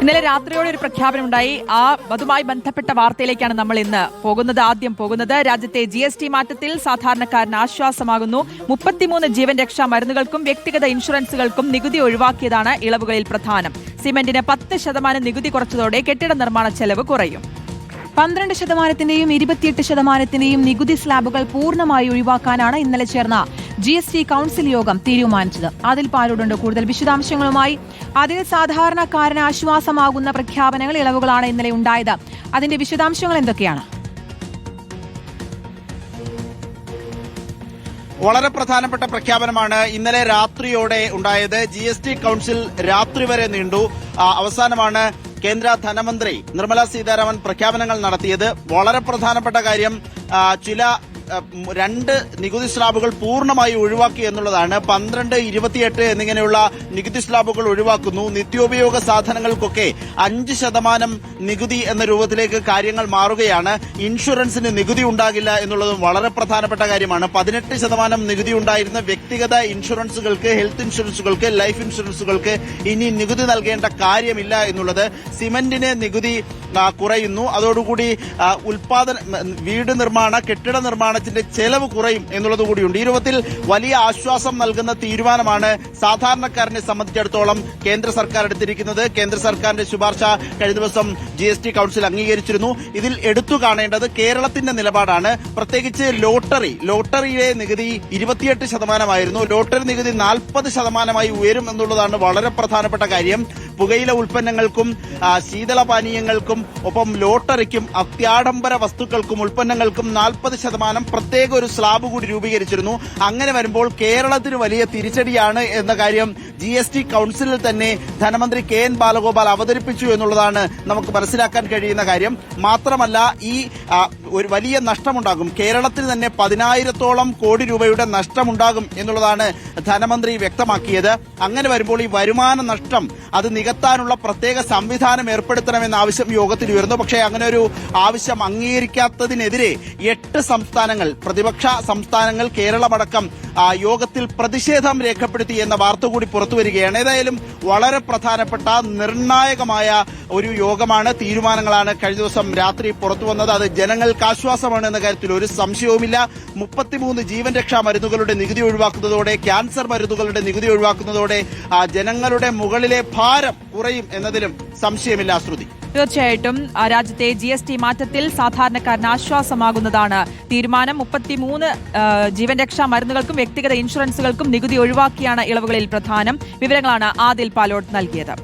ഇന്നലെ രാത്രിയോടെ ഒരു പ്രഖ്യാപനം ഉണ്ടായി ആ അതുമായി ബന്ധപ്പെട്ട വാർത്തയിലേക്കാണ് നമ്മൾ ഇന്ന് പോകുന്നത് ആദ്യം പോകുന്നത്. രാജ്യത്തെ ജി എസ് ടി മാറ്റത്തിൽ സാധാരണക്കാരന് ആശ്വാസമാകുന്നു. മുപ്പത്തിമൂന്ന് ജീവൻ രക്ഷാ മരുന്നുകൾക്കും വ്യക്തിഗത ഇൻഷുറൻസുകൾക്കും നികുതി ഒഴിവാക്കിയതാണ് ഇളവുകളിൽ പ്രധാനം. സിമന്റിന് പത്ത് ശതമാനം നികുതി കുറച്ചതോടെ കെട്ടിട നിർമ്മാണ ചെലവ് കുറയും. പന്ത്രണ്ട് ശതമാനത്തിന്റെയും ഇരുപത്തിയെട്ട് ശതമാനത്തിന്റെയും നികുതി സ്ലാബുകൾ പൂർണമായി ഒഴിവാക്കാനാണ് ഇന്നലെ ചേർന്ന ജി എസ് ടി കൌൺസിൽ യോഗം തീരുമാനിച്ചത്. അതിൽ പാലോടുണ്ട് കൂടുതൽ വിശദാംശങ്ങളുമായി. അതിൽ സാധാരണക്കാരന് ആശ്വാസമാകുന്ന പ്രഖ്യാപനങ്ങൾ ഇളവുകളാണ് ഇന്നലെ ഉണ്ടായത്. അതിന്റെ വിശദാംശങ്ങൾ എന്തൊക്കെയാണ്? വളരെ പ്രധാനപ്പെട്ട പ്രഖ്യാപനമാണ് ഇന്നലെ രാത്രിയോടെ ഉണ്ടായത്. ജി എസ് ടി കൌൺസിൽ രാത്രി വരെ നീണ്ടു. അവസാനമാണ് കേന്ദ്ര ധനമന്ത്രി നിർമ്മല സീതാരാമൻ പ്രഖ്യാപനങ്ങൾ നടത്തിയത്. വളരെ പ്രധാനപ്പെട്ട കാര്യം ചില രണ്ട് നികുതി സ്ലാബുകൾ പൂർണമായി ഒഴിവാക്കി എന്നുള്ളതാണ്. പന്ത്രണ്ട് ഇരുപത്തിയെട്ട് എന്നിങ്ങനെയുള്ള നികുതി സ്ലാബുകൾ ഒഴിവാക്കുന്നു. നിത്യോപയോഗ സാധനങ്ങൾക്കൊക്കെ അഞ്ച് ശതമാനം നികുതി എന്ന രൂപത്തിലേക്ക് കാര്യങ്ങൾ മാറുകയാണ്. ഇൻഷുറൻസിന് നികുതി ഉണ്ടാകില്ല എന്നുള്ളതും വളരെ പ്രധാനപ്പെട്ട കാര്യമാണ്. പതിനെട്ട് ശതമാനം നികുതി ഉണ്ടായിരുന്ന വ്യക്തിഗത ഇൻഷുറൻസുകൾക്ക് ഹെൽത്ത് ഇൻഷുറൻസുകൾക്ക് ലൈഫ് ഇൻഷുറൻസുകൾക്ക് ഇനി നികുതി നൽകേണ്ട കാര്യമില്ല എന്നുള്ളത് സിമന്റിന് നികുതി കുറയുന്നു. അതോടുകൂടി ഉൽപാദന വീട് നിർമ്മാണ കെട്ടിട നിർമ്മാണത്തിന്റെ ചെലവ് കുറയും എന്നുള്ളത് കൂടിയുണ്ട്. ഈ രൂപത്തിൽ വലിയ ആശ്വാസം നൽകുന്ന തീരുമാനമാണ് സാധാരണക്കാരനെ സംബന്ധിച്ചിടത്തോളം കേന്ദ്ര സർക്കാർ എടുത്തിരിക്കുന്നത്. കേന്ദ്ര സർക്കാരിന്റെ ശുപാർശ കഴിഞ്ഞ ദിവസം ജി എസ് ടി കൌൺസിൽ അംഗീകരിച്ചിരുന്നു. ഇതിൽ എടുത്തു കാണേണ്ടത് കേരളത്തിന്റെ നിലപാടാണ്. പ്രത്യേകിച്ച് ലോട്ടറി ലോട്ടറിയിലെ നികുതി ഇരുപത്തിയെട്ട് ശതമാനമായിരുന്നു. ലോട്ടറി നികുതി നാൽപ്പത് ശതമാനമായി ഉയരും എന്നുള്ളതാണ് വളരെ പ്രധാനപ്പെട്ട കാര്യം. പുകയില ഉൽപ്പന്നങ്ങൾക്കും ശീതളപാനീയങ്ങൾക്കും ഒപ്പം ലോട്ടറിക്കും അത്യാഡംബര വസ്തുക്കൾക്കും ഉൽപ്പന്നങ്ങൾക്കും നാൽപ്പത് ശതമാനം പ്രത്യേക ഒരു സ്ലാബ് കൂടി രൂപീകരിച്ചിരുന്നു. അങ്ങനെ വരുമ്പോൾ കേരളത്തിന് വലിയ തിരിച്ചടിയാണ് എന്ന കാര്യം ജി എസ് ടി കൌൺസിലിൽ തന്നെ ധനമന്ത്രി കെ എൻ ബാലഗോപാൽ അവതരിപ്പിച്ചു എന്നുള്ളതാണ് നമുക്ക് മനസ്സിലാക്കാൻ കഴിയുന്ന കാര്യം. മാത്രമല്ല ഈ ഒരു വലിയ നഷ്ടമുണ്ടാകും. കേരളത്തിൽ തന്നെ പതിനായിരത്തോളം കോടി രൂപയുടെ നഷ്ടമുണ്ടാകും എന്നുള്ളതാണ് ധനമന്ത്രി വ്യക്തമാക്കിയത്. അങ്ങനെ വരുമ്പോൾ ഈ വരുമാന നഷ്ടം അത് നികത്താനുള്ള പ്രത്യേക സംവിധാനം ഏർപ്പെടുത്തണമെന്ന ആവശ്യം യോഗത്തിൽ ഉയർന്നു. പക്ഷേ അങ്ങനെ ഒരു ആവശ്യം അംഗീകരിക്കാത്തതിനെതിരെ എട്ട് സംസ്ഥാനങ്ങൾ പ്രതിപക്ഷ സംസ്ഥാനങ്ങൾ കേരളമടക്കം യോഗത്തിൽ പ്രതിഷേധം രേഖപ്പെടുത്തി എന്ന വാർത്ത കൂടി പുറത്തു വരികയാണ്. ഏതായാലും വളരെ പ്രധാനപ്പെട്ട നിർണായകമായ ഒരു യോഗമാണ് തീരുമാനങ്ങളാണ് കഴിഞ്ഞ ദിവസം രാത്രി പുറത്തു വന്നത്. അത് ജനങ്ങൾക്ക് ആശ്വാസമാണ് എന്ന കാര്യത്തിൽ ഒരു സംശയവുമില്ല. മുപ്പത്തിമൂന്ന് ജീവൻ രക്ഷാ മരുന്നുകളുടെ നികുതി ഒഴിവാക്കുന്നതോടെ ക്യാൻസർ മരുന്നുകളുടെ നികുതി ഒഴിവാക്കുന്നതോടെ ജനങ്ങളുടെ മുകളിലെ ഭാരം കുറയും എന്നതിലും സംശയമില്ല ശ്രുതി. തീർച്ചയായിട്ടും രാജ്യത്തെ ജി എസ് ടി മാറ്റത്തിൽ സാധാരണക്കാരന് ആശ്വാസമാകുന്നതാണ്. തീരുമാനം മുപ്പത്തിമൂന്ന് ജീവൻ രക്ഷാ മരുന്നുകൾക്കും വ്യക്തിഗത ഇൻഷുറൻസുകൾക്കും നികുതി ഒഴിവാക്കിയാണ് ഇളവുകളിൽ പ്രധാനം. വിവരങ്ങളാണ് ആദിൽ പാലോട്ട് നൽകിയത്.